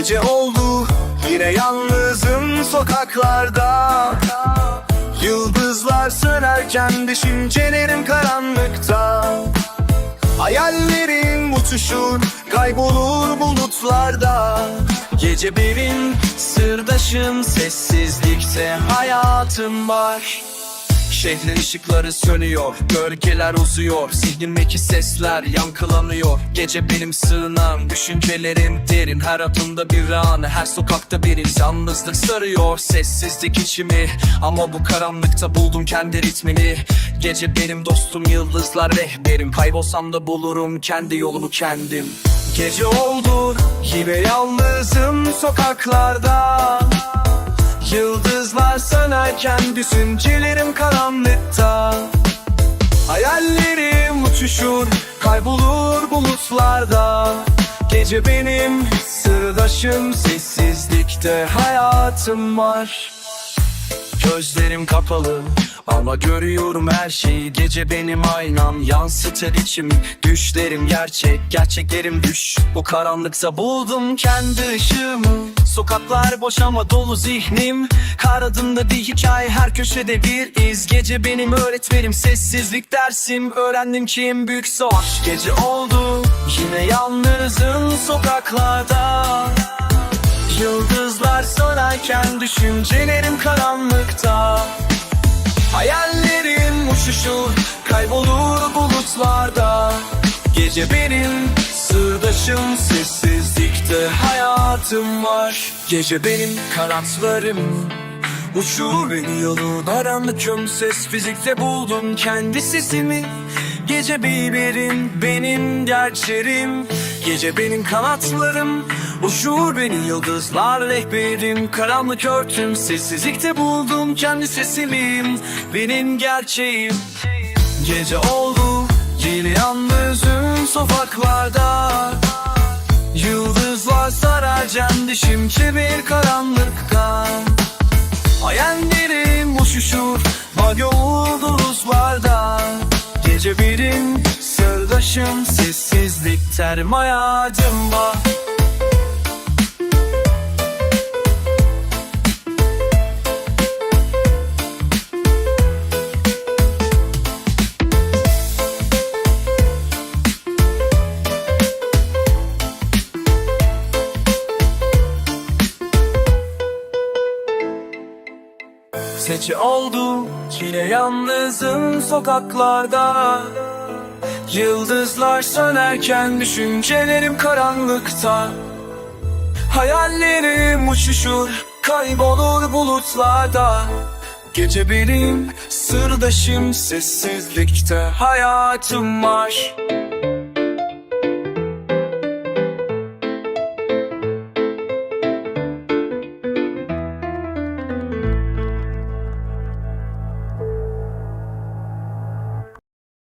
Gece oldu. Yine yalnızım sokaklarda. Yıldızlar sönerken düşüncelerim karanlıkta. Hayallerim uçuşur kaybolur bulutlarda. Gece benim sırdaşım sessizlikte hayatım var Şehrin ışıkları sönüyor, gölgeler uzuyor Zihnimdeki sesler yankılanıyor. Gece benim sığınağım, düşüncelerim derin. Her adımda bir an, her sokakta bir Yalnızlık sarıyor, sessizlik içimi. Ama bu karanlıkta buldum kendi ritmimi. Gece benim dostum, yıldızlar rehberim. Kaybolsam da bulurum kendi yolumu kendim. Gece oldu, yine yalnızım sokaklarda Yıldızlar sönerken düşüncelerim karanlıkta. Hayallerim uçuşur kaybolur bulutlarda. Gece benim sırdaşım sessizlikte hayatım var. Gözlerim kapalı ama görüyorum her şeyi Gece benim aynam. Yansıtır içimi Düşlerim gerçek, gerçeklerim düş. Bu karanlıkta buldum kendi ışığımı. Sokaklar boş ama dolu zihnim. Her adımda bir hikaye, her köşede bir iz. Gece benim öğretmenim, sessizlik dersim. Öğrendim ki en büyük savaş gece oldu. Yine yalnızım sokaklarda. Yıldızlar sönarken düşüncelerim karanlıkta Hayallerim uçuşur kaybolur bulutlarda. Gece benim sırdaşım sessizlikte hayatım var. Gece benim kanatlarım Uçur beni yolun aranlıkım ses fizikte buldum kendi sesimi. Gece biberim benim gerçeğim. Gece benim kanatlarım Uçur beni yıldızlar rehberim Karanlık örtüm sessizlikte buldum kendi sesimi. Benim gerçeğim. Gece oldu yine yalnızım sokaklarda. Yıldızlar sarar can dişim bir karanlıkta. Hayallerim uçuşur Yıldızlarda Gece birim sırdaşım Sessizlik termayacım var Gece oldu yine yalnızım sokaklarda. Yıldızlar sönerken düşüncelerim karanlıkta. Hayallerim uçuşur kaybolur bulutlarda. Gece benim sırdaşım sessizlikte hayatım var